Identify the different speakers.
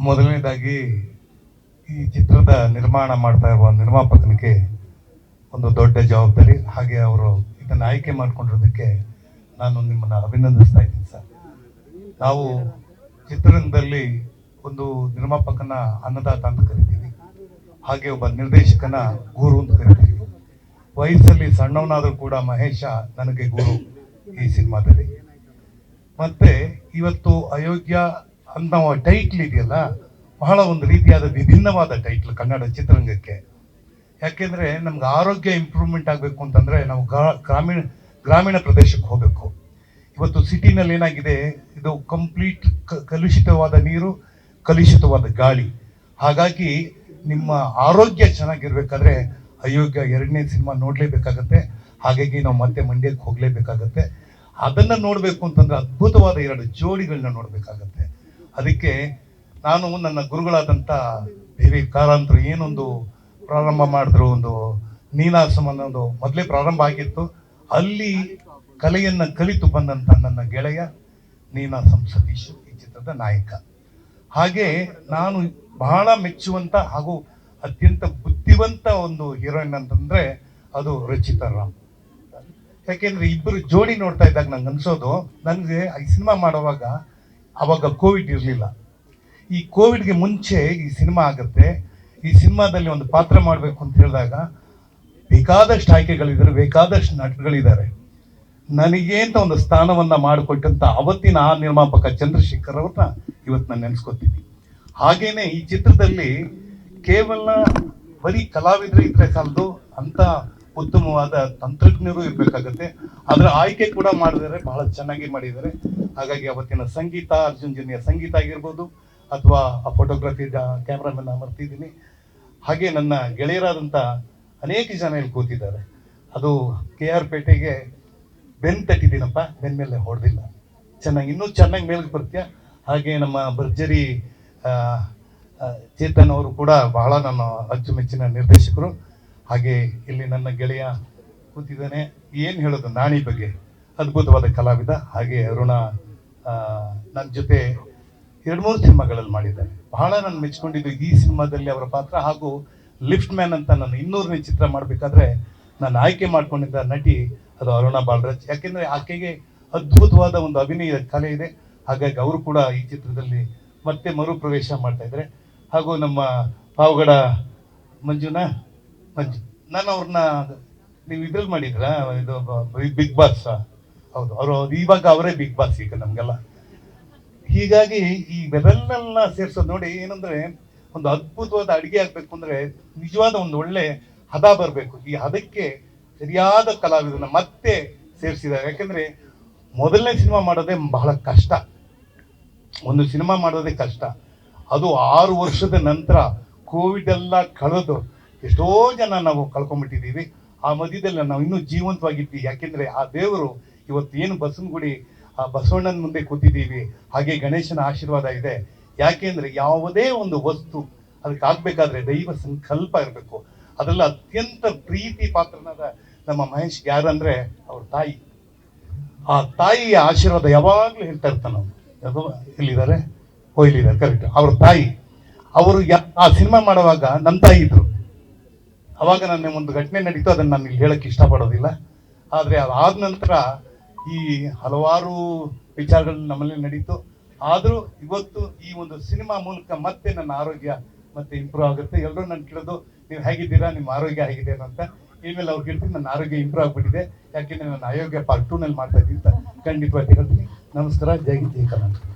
Speaker 1: ಮೊದಲನೇದಾಗಿ ಈ ಚಿತ್ರದ ನಿರ್ಮಾಣ ಮಾಡ್ತಾ ಇರುವ ನಿರ್ಮಾಪಕನಿಗೆ ಒಂದು ದೊಡ್ಡ ಜವಾಬ್ದಾರಿ. ಹಾಗೆ ಅವರು ಇದನ್ನು ಆಯ್ಕೆ ಮಾಡಿಕೊಂಡಿರೋದಕ್ಕೆ ನಾನು ನಿಮ್ಮನ್ನು ಅಭಿನಂದಿಸ್ತಾ ಇದ್ದೀನಿ ಸರ್. ನಾವು ಚಿತ್ರರಂಗದಲ್ಲಿ ಒಂದು ನಿರ್ಮಾಪಕನ ಅನ್ನದಾತ ಅಂತ ಕರಿತೀವಿ. ಹಾಗೆ ಒಬ್ಬ ನಿರ್ದೇಶಕನ ಗುರು ಅಂತ ಕರಿತೀವಿ. ವಯಸ್ಸಲ್ಲಿ ಸಣ್ಣವನಾದರೂ ಕೂಡ ಮಹೇಶ ನನಗೆ ಗುರು ಈ ಸಿನಿಮಾದಲ್ಲಿ. ಮತ್ತೆ ಇವತ್ತು ಅಯೋಗ್ಯ ಅನ್ನೋ ಟೈಟ್ಲ್ ಇದೆಯಲ್ಲ, ಬಹಳ ಒಂದು ರೀತಿಯಾದ ವಿಭಿನ್ನವಾದ ಟೈಟ್ಲ್ ಕನ್ನಡ ಚಿತ್ರರಂಗಕ್ಕೆ. ಯಾಕೆಂದ್ರೆ ನಮ್ಗೆ ಆರೋಗ್ಯ ಇಂಪ್ರೂವ್ಮೆಂಟ್ ಆಗಬೇಕು ಅಂತಂದ್ರೆ ನಾವು ಗ್ರಾ- ಗ್ರಾಮೀಣ ಗ್ರಾಮೀಣ ಪ್ರದೇಶಕ್ಕೆ ಹೋಗಬೇಕು. ಇವತ್ತು ಸಿಟಿನಲ್ಲಿ ಏನಾಗಿದೆ, ಇದು ಕಂಪ್ಲೀಟ್ ಕಲುಷಿತವಾದ ನೀರು, ಕಲುಷಿತವಾದ ಗಾಳಿ. ಹಾಗಾಗಿ ನಿಮ್ಮ ಆರೋಗ್ಯ ಚೆನ್ನಾಗಿರ್ಬೇಕಾದ್ರೆ ಅಯೋಗ್ಯ ಎರಡನೇ ಸಿನಿಮಾ ನೋಡಲೇಬೇಕಾಗತ್ತೆ, ಹಾಗಾಗಿ ನಾವು ಮತ್ತೆ ಮಂಡ್ಯಕ್ಕೆ ಹೋಗಲೇಬೇಕಾಗತ್ತೆ. ಅದನ್ನ ನೋಡಬೇಕು ಅಂತಂದ್ರೆ ಅದ್ಭುತವಾದ ಎರಡು ಜೋಡಿಗಳನ್ನ ನೋಡ್ಬೇಕಾಗತ್ತೆ. ಅದಕ್ಕೆ ನಾನು ನನ್ನ ಗುರುಗಳಾದಂಥ ದೇವಿ ಕಾರಂತರು ಏನೊಂದು ಪ್ರಾರಂಭ ಮಾಡಿದ್ರು, ಒಂದು ನೀನಾಸಂ ಒಂದು ಮೊದಲೇ ಪ್ರಾರಂಭ ಆಗಿತ್ತು. ಅಲ್ಲಿ ಕಲೆಯನ್ನ ಕಲಿತು ಬಂದಂತ ನನ್ನ ಗೆಳೆಯ ನೀನಾಸಂ ಸತೀಶ್ ಈ ಚಿತ್ರದ ನಾಯಕ. ಹಾಗೆ ನಾನು ಬಹಳ ಮೆಚ್ಚುವಂತ ಹಾಗೂ ಅತ್ಯಂತ ಬುದ್ಧಿವಂತ ಒಂದು ಹೀರೋಯಿನ್ ಅಂತಂದ್ರೆ ಅದು ರಚಿತಾ ರಾಮ್. ಯಾಕೆಂದ್ರೆ ಇಬ್ಬರು ಜೋಡಿ ನೋಡ್ತಾ ಇದ್ದಾಗ ನಂಗೆ ಅನ್ಸೋದು ನನಗೆ ಈ ಸಿನಿಮಾ ಮಾಡುವಾಗ ಅವಾಗ ಕೋವಿಡ್ ಇರಲಿಲ್ಲ. ಈ ಕೋವಿಡ್ಗೆ ಮುಂಚೆ ಈ ಸಿನಿಮಾ ಆಗುತ್ತೆ. ಈ ಸಿನಿಮಾದಲ್ಲಿ ಒಂದು ಪಾತ್ರ ಮಾಡಬೇಕು ಅಂತ ಹೇಳಿದಾಗ ಬೇಕಾದಷ್ಟು ಆಯ್ಕೆಗಳಿದ್ದಾರೆ, ಬೇಕಾದಷ್ಟು ನಟಗಳಿದ್ದಾರೆ ನನಗೆ ಅಂತ ಒಂದು ಸ್ಥಾನವನ್ನು ಮಾಡಿಕೊಟ್ಟಂಥ ಅವತ್ತಿನ ಆ ನಿರ್ಮಾಪಕ ಚಂದ್ರಶೇಖರ್ ಅವ್ರನ್ನ ಇವತ್ತು ನಾನು ನೆನೆಸ್ಕೊತೀನಿ. ಹಾಗೇನೆ ಈ ಚಿತ್ರದಲ್ಲಿ ಕೇವಲ ಬರೀ ಕಲಾವಿದರು ಇದ್ರೆ ಸಾಲದು ಅಂತ ಉತ್ತಮವಾದ ತಂತ್ರಜ್ಞರು ಇರಬೇಕಾಗತ್ತೆ. ಅದರ ಆಯ್ಕೆ ಕೂಡ ಮಾಡಿದರೆ ಬಹಳ ಚೆನ್ನಾಗಿ ಮಾಡಿದ್ದಾರೆ. ಹಾಗಾಗಿ ಅವತ್ತಿನ ಸಂಗೀತ, ಅರ್ಜುನ್ ಜನ್ಯ ಸಂಗೀತ ಆಗಿರ್ಬೋದು, ಅಥವಾ ಆ ಫೋಟೋಗ್ರಫಿ ಕ್ಯಾಮ್ರಾಮನ್ನ ಮರ್ತಿದ್ದೀನಿ. ಹಾಗೆ ನನ್ನ ಗೆಳೆಯರಾದಂಥ ಅನೇಕ ಜನ ಇಲ್ಲಿ ಕೂತಿದ್ದಾರೆ. ಅದು ಕೆ ಆರ್ ಪೇಟೆಗೆ ಬೆನ್ ತಟ್ಟಿದ್ದೀನಪ್ಪ, ಬೆನ್ ಮೇಲೆ ಹೊಡೆದಿಲ್ಲ. ಚೆನ್ನಾಗಿ, ಇನ್ನೂ ಚೆನ್ನಾಗಿ ಮೇಲ್ಗೆ ಬರ್ತೀಯ? ಹಾಗೆ ನಮ್ಮ ಭರ್ಜರಿ ಚೇತನ್ ಅವರು ಕೂಡ ಬಹಳ ನನ್ನ ಅಚ್ಚುಮೆಚ್ಚಿನ ನಿರ್ದೇಶಕರು. ಹಾಗೆ ಇಲ್ಲಿ ನನ್ನ ಗೆಳೆಯ ಕೂತಿದ್ದಾನೆ. ಏನು ಹೇಳೋದು ನಾಣಿ ಬಗ್ಗೆ? ಅದ್ಭುತವಾದ ಕಲಾವಿದ, ಹಾಗೆ ಅರುಣ ನನ್ನ ಜೊತೆ ಎರಡು ಮೂರು ಸಿನಿಮಾಗಳಲ್ಲಿ ಮಾಡಿದ್ದಾರೆ. ಬಹಳ ನಾನು ಮೆಚ್ಕೊಂಡಿದ್ದು ಈ ಸಿನಿಮಾದಲ್ಲಿ ಅವರ ಪಾತ್ರ. ಹಾಗೂ ಲಿಫ್ಟ್ ಮ್ಯಾನ್ ಅಂತ ನಾನು ಇನ್ನೂರನೇ ಚಿತ್ರ ಮಾಡಬೇಕಾದ್ರೆ ನಾನು ಆಯ್ಕೆ ಮಾಡಿಕೊಂಡಿದ್ದ ನಟಿ ಅದು ಅರುಣಾ ಬಾಲರಾಜ್. ಯಾಕೆಂದರೆ ಆಕೆಗೆ ಅದ್ಭುತವಾದ ಒಂದು ಅಭಿನಯ ಕಲೆ ಇದೆ. ಹಾಗಾಗಿ ಅವರು ಕೂಡ ಈ ಚಿತ್ರದಲ್ಲಿ ಮತ್ತೆ ಮರುಪ್ರವೇಶ ಮಾಡ್ತಾ ಇದ್ದಾರೆ. ಹಾಗೂ ನಮ್ಮ ಪಾವಗಡ ಮಂಜುನಾ, ಮಂಜು, ನಾನು ಅವ್ರನ್ನ, ನೀವು ಇದ್ರಲ್ಲಿ ಮಾಡಿದ್ರಾ? ಇದು ಬಿಗ್ ಬಾಸ್ ಹೌದು, ಅವರು ಇವಾಗ ಅವರೇ ಬಿಗ್ ಬಾಸ್ ಈಗ ನಮಗೆಲ್ಲ. ಹೀಗಾಗಿ ಈ ಬೆರಲ್ನೆಲ್ಲ ಸೇರ್ಸೋದು ನೋಡಿ ಏನಂದ್ರೆ ಒಂದು ಅದ್ಭುತವಾದ ಅಡಿಗೆ ಆಗಬೇಕು ಅಂದ್ರೆ ನಿಜವಾದ ಒಂದು ಒಳ್ಳೆ ಹದ ಬರಬೇಕು. ಈ ಹದಕ್ಕೆ ಸರಿಯಾದ ಕಲಾವಿದನ ಮತ್ತೆ ಸೇರಿಸಿದ್ದಾರೆ. ಯಾಕೆಂದ್ರೆ ಮೊದಲನೇ ಸಿನಿಮಾ ಮಾಡೋದೇ ಬಹಳ ಕಷ್ಟ. ಒಂದು ಸಿನಿಮಾ ಮಾಡೋದೇ ಕಷ್ಟ. ಅದು ಆರು ವರ್ಷದ ನಂತರ ಕೋವಿಡ್ ಎಲ್ಲ ಕಳೆದು ಎಷ್ಟೋ ಜನ ನಾವು ಕಳ್ಕೊಂಡ್ಬಿಟ್ಟಿದ್ದೀವಿ. ಆ ಮಧ್ಯದಲ್ಲಿ ನಾವು ಇನ್ನೂ ಜೀವಂತವಾಗಿದ್ವಿ. ಯಾಕೆಂದ್ರೆ ಆ ದೇವರು ಇವತ್ತು ಏನು ಬಸವನಗುಡಿ ಆ ಬಸವಣ್ಣನ ಮುಂದೆ ಕೂತಿದ್ದೀವಿ, ಹಾಗೆ ಗಣೇಶನ ಆಶೀರ್ವಾದ ಇದೆ. ಯಾಕೆಂದ್ರೆ ಯಾವುದೇ ಒಂದು ವಸ್ತು ಅದಕ್ಕೆ ಆಗ್ಬೇಕಾದ್ರೆ ದೈವ ಸಂಕಲ್ಪ ಇರಬೇಕು. ಅದರಲ್ಲಿ ಅತ್ಯಂತ ಪ್ರೀತಿ ಪಾತ್ರನಾದ ನಮ್ಮ ಮಹೇಶ್ ಯಾರಂದ್ರೆ ಅವ್ರ ತಾಯಿ. ಆ ತಾಯಿಯ ಆಶೀರ್ವಾದ ಯಾವಾಗ್ಲೂ ಹೇಳ್ತಾ ಇರ್ತಾನೆ ನಾವು ಯಾಕೋ ಎಲ್ಲಿದ್ದಾರೆ? ಓ ಇಲ್ಲಿದ್ದಾರೆ ಕರೆಕ್ಟ್ ಅವ್ರ ತಾಯಿ. ಅವರು ಆ ಸಿನಿಮಾ ಮಾಡುವಾಗ ನನ್ನ ತಾಯಿ ಇದ್ರು. ಅವಾಗ ನನ್ನ ಒಂದು ಘಟನೆ ನಡೀತು, ಅದನ್ನ ನಾನು ಇಲ್ಲಿ ಹೇಳಕ್ ಇಷ್ಟಪಡೋದಿಲ್ಲ. ಆದ್ರೆ ಅದಾದ ನಂತರ ಈ ಹಲವಾರು ವಿಚಾರಗಳು ನಮ್ಮಲ್ಲಿ ನಡೀತು. ಆದರೂ ಇವತ್ತು ಈ ಒಂದು ಸಿನಿಮಾ ಮೂಲಕ ಮತ್ತೆ ನನ್ನ ಆರೋಗ್ಯ ಮತ್ತೆ ಇಂಪ್ರೂವ್ ಆಗುತ್ತೆ. ಎಲ್ಲರೂ ನಾನು ಕೇಳೋದು ನೀವು ಹೇಗಿದ್ದೀರಾ? ನಿಮ್ಮ ಆರೋಗ್ಯ ಹೇಗಿದೆ? ಅಂತ. ಇನ್ಮೇಲೆ ಅವ್ರು ಹೇಳ್ತೀನಿ ನನ್ನ ಆರೋಗ್ಯ ಇಂಪ್ರೂವ್ ಆಗಿಬಿಟ್ಟಿದೆ. ಯಾಕೆಂದ್ರೆ ನನ್ನ ಆರೋಗ್ಯ ಪಾರ್ಟ್ ಟೂನಲ್ಲಿ ಮಾಡ್ತಾ ಇದ್ದೀನಿ ಅಂತ ಖಂಡಿತವಾಗಿ ಹೇಳ್ತೀನಿ. ನಮಸ್ಕಾರ. ಜೈ ಜಯ ಕರ್ನಾಟಕ.